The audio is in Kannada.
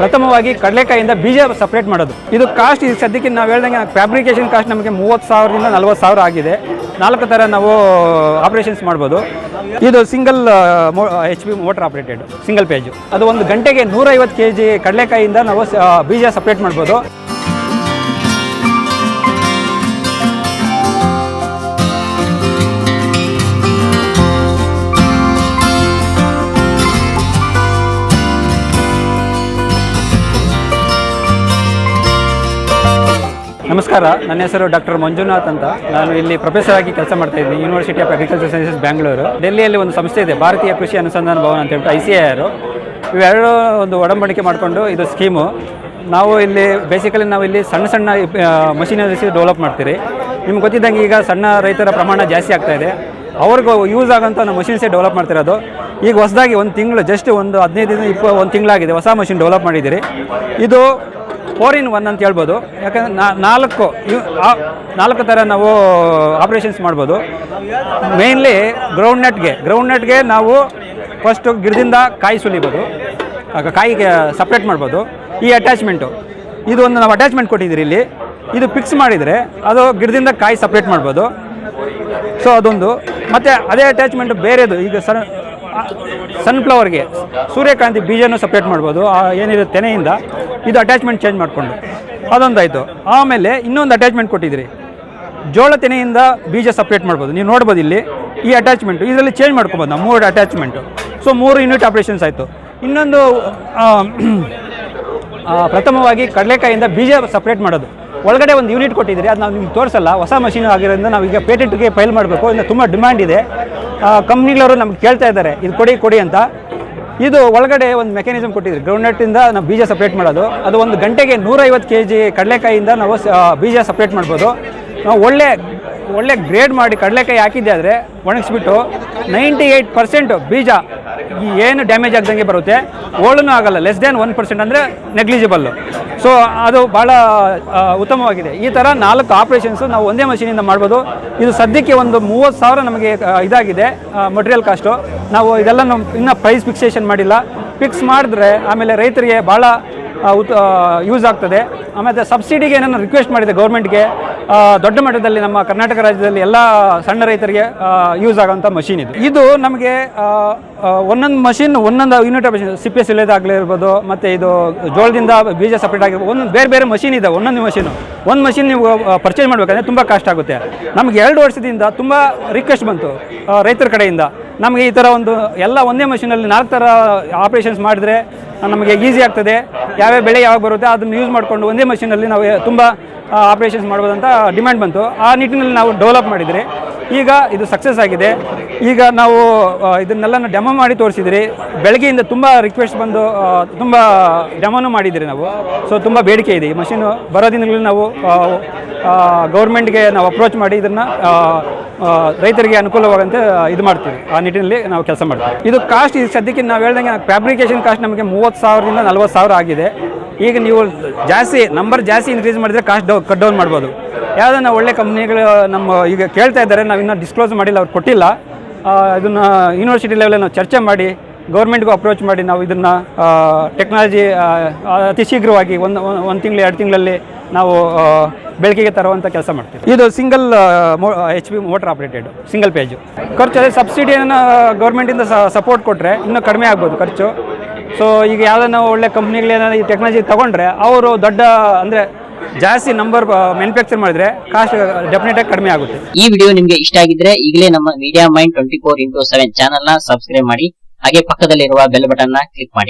ಪ್ರಥಮವಾಗಿ ಕಡಲೆಕಾಯಿಂದ ಬೀಜ ಸಪ್ರೇಟ್ ಮಾಡೋದು. ಇದು ಕಾಸ್ಟ್ ಇದು ಸದ್ಯಕ್ಕೆ ನಾವು ಹೇಳ್ದಂಗೆ ಫ್ಯಾಬ್ರಿಕೇಶನ್ ಕಾಸ್ಟ್ ನಮಗೆ ಮೂವತ್ತು ಸಾವಿರದಿಂದ ನಲ್ವತ್ತು ಸಾವಿರ ಆಗಿದೆ. ನಾಲ್ಕು ಥರ ನಾವು ಆಪರೇಷನ್ಸ್ ಮಾಡ್ಬೋದು. ಇದು single H P motor operated single phase ಅದು ಒಂದು ಗಂಟೆಗೆ ನೂರೈವತ್ತು ಕೆ ಜಿ ಕಡಲೆಕಾಯಿಂದ ನಾವು ಬೀಜ ಸಪ್ರೇಟ್ ಮಾಡ್ಬೋದು. ನಮಸ್ಕಾರ, ನನ್ನ ಹೆಸರು ಡಾಕ್ಟರ್ ಮಂಜುನಾಥ್ ಅಂತ. ನಾನು ಇಲ್ಲಿ ಪ್ರೊಫೆಸರ್ ಆಗಿ ಕೆಲಸ ಮಾಡ್ತಾ ಇದ್ದೀನಿ university of agriculture sciences Bangalore ಡೆಲ್ಲಿಯಲ್ಲಿ ಒಂದು ಸಂಸ್ಥೆ ಇದೆ, ಭಾರತೀಯ ಕೃಷಿ ಅನುಸಂಧಾನ ಭವನ ಅಂತ ಹೇಳ್ಬಿಟ್ಟು ಐ ಸಿ ಐ ಆರ್ ಇವೆರಡೂ ಒಂದು ಒಡಂಬಡಿಕೆ ಮಾಡಿಕೊಂಡು ಇದು ಸ್ಕೀಮು. ನಾವು ಇಲ್ಲಿ ಬೇಸಿಕಲಿ ನಾವು ಇಲ್ಲಿ ಸಣ್ಣ ಸಣ್ಣ ಮಷಿನರೀಸ್ ಡೆವಲಪ್ ಮಾಡ್ತೀರಿ. ನಿಮ್ಗೆ ಗೊತ್ತಿದ್ದಂಗೆ ಈಗ ಸಣ್ಣ ರೈತರ ಪ್ರಮಾಣ ಜಾಸ್ತಿ ಆಗ್ತಾ ಇದೆ. ಅವ್ರಿಗೂ ಯೂಸ್ ಆಗೋಂಥ ನಾವು ಮಷಿನ್ಸೇ ಡೆವಲಪ್ ಮಾಡ್ತಿರೋದು. ಈಗ ಹೊಸದಾಗಿ ಒಂದು ತಿಂಗಳು ಜಸ್ಟ್ ಒಂದು ಹದಿನೈದರಿಂದ ಇಪ್ಪ ಒಂದು ತಿಂಗಳಾಗಿದೆ, ಹೊಸ ಮಷಿನ್ ಡೆವಲಪ್ ಮಾಡಿದ್ದೀರಿ. ಇದು ಫೋರ್ ಇನ್ ಒನ್ ಅಂತ ಹೇಳ್ಬೋದು. ಯಾಕಂದರೆ ನಾಲ್ಕು ನಾಲ್ಕು ಥರ ನಾವು ಆಪ್ರೇಷನ್ಸ್ ಮಾಡ್ಬೋದು. ಮೇನ್ಲಿ ಗ್ರೌಂಡ್ ನೆಟ್ಗೆ ಗ್ರೌಂಡ್ ನೆಟ್ಗೆ ನಾವು ಫಸ್ಟು ಗಿಡದಿಂದ ಕಾಯಿ ಸುಲಿಬೋದು. ಕಾಯಿ ಸಪ್ರೇಟ್ ಮಾಡ್ಬೋದು. ಈ ಅಟ್ಯಾಚ್ಮೆಂಟು ಇದು ಒಂದು ನಾವು ಅಟ್ಯಾಚ್ಮೆಂಟ್ ಕೊಟ್ಟಿದ್ದೀರಿ ಇಲ್ಲಿ. ಇದು ಫಿಕ್ಸ್ ಮಾಡಿದರೆ ಅದು ಗಿಡದಿಂದ ಕಾಯಿ ಸಪ್ರೇಟ್ ಮಾಡ್ಬೋದು. ಸೊ ಅದೊಂದು. ಮತ್ತು ಅದೇ ಅಟ್ಯಾಚ್ಮೆಂಟ್ ಬೇರೆದು. ಈಗ ಸಣ್ಣ ಸನ್ಫ್ಲವರ್ಗೆ ಸೂರ್ಯಕಾಂತಿ ಬೀಜನೂ ಸಪ್ರೇಟ್ ಮಾಡ್ಬೋದು. ಏನಿದೆ, ತೆನೆಯಿಂದ ಇದು ಅಟ್ಯಾಚ್ಮೆಂಟ್ ಚೇಂಜ್ ಮಾಡಿಕೊಂಡು. ಅದೊಂದಾಯಿತು. ಆಮೇಲೆ ಇನ್ನೊಂದು ಅಟ್ಯಾಚ್ಮೆಂಟ್ ಕೊಟ್ಟಿದ್ದೀರಿ. ಜೋಳ ತೆನೆಯಿಂದ ಬೀಜ ಸಪ್ರೇಟ್ ಮಾಡ್ಬೋದು. ನೀವು ನೋಡ್ಬೋದು ಇಲ್ಲಿ ಈ ಅಟ್ಯಾಚ್ಮೆಂಟು ಇದರಲ್ಲಿ ಚೇಂಜ್ ಮಾಡ್ಕೊಬೋದು ನಾವು, ಮೂರು ಅಟ್ಯಾಚ್ಮೆಂಟು ಸೊ ಮೂರು ಯೂನಿಟ್ ಆಪ್ರೇಷನ್ಸ್ ಆಯಿತು. ಇನ್ನೊಂದು ಪ್ರಥಮವಾಗಿ ಕಡಲೆಕಾಯಿಂದ ಬೀಜ ಸಪ್ರೇಟ್ ಮಾಡೋದು. ಒಳಗಡೆ ಒಂದು ಯೂನಿಟ್ ಕೊಟ್ಟಿದ್ದೀರಿ. ಅದು ನಾವು ನಿಮ್ಗೆ ತೋರಿಸಲ್ಲ. ಹೊಸ ಮಷೀನ್ ಆಗಿರೋದ್ರಿಂದ ನಾವೀಗ ಪೇಟೆಂಟ್ಗೆ ಫೈಲ್ ಮಾಡಬೇಕು. ಇನ್ನು ತುಂಬ ಡಿಮ್ಯಾಂಡ್ ಇದೆ. ಕಂಪ್ನಿಗಳವರು ನಮ್ಗೆ ಕೇಳ್ತಾ ಇದ್ದಾರೆ, ಇದು ಕೊಡಿ ಕೊಡಿ ಅಂತ. ಇದು ಒಳಗಡೆ ಒಂದು ಮೆಕ್ಯಾನಿಸಮ್ ಕೊಟ್ಟಿದ್ರು. ಗ್ರೌಂಡ್ನಟ್ಟಿಂದ ನಾವು ಬೀಜ ಸಪ್ರೇಟ್ ಮಾಡೋದು. ಅದು ಒಂದು ಗಂಟೆಗೆ ನೂರೈವತ್ತು ಕೆ ಜಿ ಕಡಲೆಕಾಯಿಂದ ನಾವು ಬೀಜ ಸಪ್ರೇಟ್ ಮಾಡ್ಬೋದು. ನಾವು ಒಳ್ಳೆ ಒಳ್ಳೆ ಗ್ರೇಡ್ ಮಾಡಿ ಕಡಲೆಕಾಯಿ ಹಾಕಿದ್ದೆ ಆದರೆ ಒಣಗಿಸ್ಬಿಟ್ಟು ನೈಂಟಿ ಏಯ್ಟ್ ಪರ್ಸೆಂಟು ಬೀಜ ಏನು ಡ್ಯಾಮೇಜ್ ಆಗ್ದಂಗೆ ಬರುತ್ತೆ ಓಳೂ ಆಗಲ್ಲ ಲೆಸ್ ದ್ಯಾನ್ ಒನ್ ಪರ್ಸೆಂಟ್ ಅಂದರೆ ನೆಗ್ಲಿಜಿಬಲ್ಲು ಸೊ ಅದು ಭಾಳ ಉತ್ತಮವಾಗಿದೆ. ಈ ಥರ ನಾಲ್ಕು ಆಪ್ರೇಷನ್ಸು ನಾವು ಒಂದೇ ಮಷೀನಿಂದ ಮಾಡ್ಬೋದು. ಇದು ಸದ್ಯಕ್ಕೆ ಒಂದು ಮೂವತ್ತು ಸಾವಿರ ನಮಗೆ ಇದಾಗಿದೆ ಮಟೀರಿಯಲ್ ಕಾಸ್ಟು ನಾವು ಇದೆಲ್ಲ ನಾವು ಇನ್ನೂ ಪ್ರೈಸ್ ಫಿಕ್ಸೇಷನ್ ಮಾಡಿಲ್ಲ. ಫಿಕ್ಸ್ ಮಾಡಿದ್ರೆ ಆಮೇಲೆ ರೈತರಿಗೆ ಭಾಳ ಉತ್ ಯೂಸ್ ಆಗ್ತದೆ. ಆಮೇಲೆ ಸಬ್ಸಿಡಿಗೆ ಏನನ್ನು ರಿಕ್ವೆಸ್ಟ್ ಮಾಡಿದೆ ಗೌರ್ಮೆಂಟ್ಗೆ ದೊಡ್ಡ ಮಟ್ಟದಲ್ಲಿ ನಮ್ಮ ಕರ್ನಾಟಕ ರಾಜ್ಯದಲ್ಲಿ ಎಲ್ಲ ಸಣ್ಣ ರೈತರಿಗೆ ಯೂಸ್ ಆಗೋಂಥ ಮಷೀನ್ ಇದು. ಇದು ನಮಗೆ ಒಂದೊಂದು ಮಷಿನ್ ಒಂದೊಂದು ಯೂನಿಟ್ ಮಷಿನ್ ಸಿಪ್ಪೆ ಸಿಲೇದಾಗಲಿರ್ಬೋದು ಮತ್ತು ಇದು ಜೋಳದಿಂದ ಬೀಜ ಸಪ್ರೇಟ್ ಆಗಿರ್ಬೋದು ಒಂದೊಂದು ಬೇರೆ ಬೇರೆ ಮಷೀನ್ ಇದೆ ಒಂದೊಂದು ಮಷೀನು ಒಂದು ಮಷೀನ್ ನೀವು ಪರ್ಚೇಸ್ ಮಾಡಬೇಕಂದ್ರೆ ತುಂಬ ಕಾಸ್ಟ್ ಆಗುತ್ತೆ. ನಮಗೆ ಎರಡು ವರ್ಷದಿಂದ ತುಂಬ ರಿಕ್ವೆಸ್ಟ್ ಬಂತು ರೈತರ ಕಡೆಯಿಂದ. ನಮಗೆ ಈ ಥರ ಒಂದು, ಎಲ್ಲ ಒಂದೇ ಮಷೀನಲ್ಲಿ ನಾಲ್ಕು ಥರ ಆಪ್ರೇಷನ್ಸ್ ಮಾಡಿದ್ರೆ ನಮಗೆ ಈಸಿ ಆಗ್ತದೆ. ಯಾವ್ಯಾವ ಬೆಳೆ ಯಾವಾಗ ಬರುತ್ತೆ ಅದನ್ನು ಯೂಸ್ ಮಾಡಿಕೊಂಡು ಒಂದೇ ಮಷಿನಲ್ಲಿ ನಾವು ತುಂಬ ಆಪ್ರೇಷನ್ಸ್ ಮಾಡ್ಬೋದಂತ ಡಿಮ್ಯಾಂಡ್ ಬಂತು. ಆ ನಿಟ್ಟಿನಲ್ಲಿ ನಾವು ಡೆವಲಪ್ ಮಾಡಿದ್ರಿ ಈಗ ಇದು ಸಕ್ಸಸ್ ಆಗಿದೆ. ಈಗ ನಾವು ಇದನ್ನೆಲ್ಲ ಡೆಮೋ ಮಾಡಿ ತೋರಿಸಿದ್ರಿ. ಬೆಳಗ್ಗೆಯಿಂದ ತುಂಬ ರಿಕ್ವೆಸ್ಟ್ ಬಂದು ತುಂಬ ಡೆಮೋನು ಮಾಡಿದ್ರಿ ನಾವು. ಸೊ ತುಂಬ ಬೇಡಿಕೆ ಇದೆ. ಈ ಮಷೀನು ಬರೋ ದಿನಗಳಲ್ಲಿ ನಾವು ಗೌರ್ಮೆಂಟ್ಗೆ ನಾವು ಅಪ್ರೋಚ್ ಮಾಡಿ ಇದನ್ನು ರೈತರಿಗೆ ಅನುಕೂಲವಾಗಂತೆ ಇದು ಮಾಡ್ತೀವಿ. ಆ ನಿಟ್ಟಿನಲ್ಲಿ ನಾವು ಕೆಲಸ ಮಾಡ್ತೀವಿ. ಇದು ಕಾಸ್ಟ್ ಈ ಸದ್ಯಕ್ಕೆ ನಾವು ಹೇಳ್ದಂಗೆ ಫ್ಯಾಬ್ರಿಕೇಶನ್ ಕಾಸ್ಟ್ ನಮಗೆ ಮೂವತ್ತು ಸಾವಿರದಿಂದ ನಲ್ವತ್ತು ಸಾವಿರ ಆಗಿದೆ. ಈಗ ನೀವು ಜಾಸ್ತಿ ನಂಬರ್ ಜಾಸ್ತಿ ಇನ್ಕ್ರೀಸ್ ಮಾಡಿದರೆ ಕಾಸ್ಟ್ ಡೌ ಕಟ್ ಡೌನ್ ಮಾಡ್ಬೋದು. ಯಾವುದನ್ನ ಒಳ್ಳೆ ಕಂಪ್ನಿಗಳು ನಮ್ಮ ಈಗ ಕೇಳ್ತಾ ಇದ್ದಾರೆ, ನಾವು ಇನ್ನೂ ಡಿಸ್ಕ್ಲೋಸ್ ಮಾಡಿಲ್ಲ, ಅವ್ರು ಕೊಟ್ಟಿಲ್ಲ. ಇದನ್ನು ಯೂನಿವರ್ಸಿಟಿ ಲೆವೆಲಲ್ಲಿ ನಾವು ಚರ್ಚೆ ಮಾಡಿ ಗೌರ್ಮೆಂಟ್ಗೂ ಅಪ್ರೋಚ್ ಮಾಡಿ, ನಾವು ಇದನ್ನು ಟೆಕ್ನಾಲಜಿ ಅತಿ ಶೀಘ್ರವಾಗಿ ಒಂದು ಒಂದು ತಿಂಗಳು, ಎರಡು ತಿಂಗಳಲ್ಲಿ ನಾವು ಬೆಳಕಿಗೆ ತರುವಂಥ ಕೆಲಸ ಮಾಡ್ತೀವಿ. ಇದು single H P motor operated single phase ಖರ್ಚು ಅದೇ ಸಬ್ಸಿಡಿಯನ್ನು ಗೌರ್ಮೆಂಟಿಂದ ಸಪೋರ್ಟ್ ಕೊಟ್ಟರೆ ಇನ್ನೂ ಕಡಿಮೆ ಆಗ್ಬೋದು ಖರ್ಚು. ಸೊ ಈಗ ಯಾವುದನ್ನ ಒಳ್ಳೆ ಕಂಪ್ನಿಗಳೇನಾದ್ರು ಈ ಟೆಕ್ನಾಲಜಿ ತೊಗೊಂಡ್ರೆ ಅವರು ದೊಡ್ಡ ಅಂದರೆ ಜಾಸ್ತಿ ನಂಬರ್ ಮ್ಯಾನುಫ್ಯಾಕ್ಚರ್ ಮಾಡಿದ್ರೆ ಕಾಸ್ಟ್ ಡೆಫಿನೆಟಾಗಿ ಕಡಿಮೆ ಆಗುತ್ತೆ. ಈ ವಿಡಿಯೋ ನಿಮ್ಗೆ ಇಷ್ಟ ಆಗಿದ್ರೆ ಈಗಲೇ ನಮ್ಮ media mind twenty four into seven ಚಾನಲ್ನ ಸಬ್ಸ್ಕ್ರೈಬ್ ಮಾಡಿ ಹಾಗೆ ಪಕ್ಕದಲ್ಲಿರುವ ಬೆಲ್ ಬಟನ್ನ ಕ್ಲಿಕ್ ಮಾಡಿ.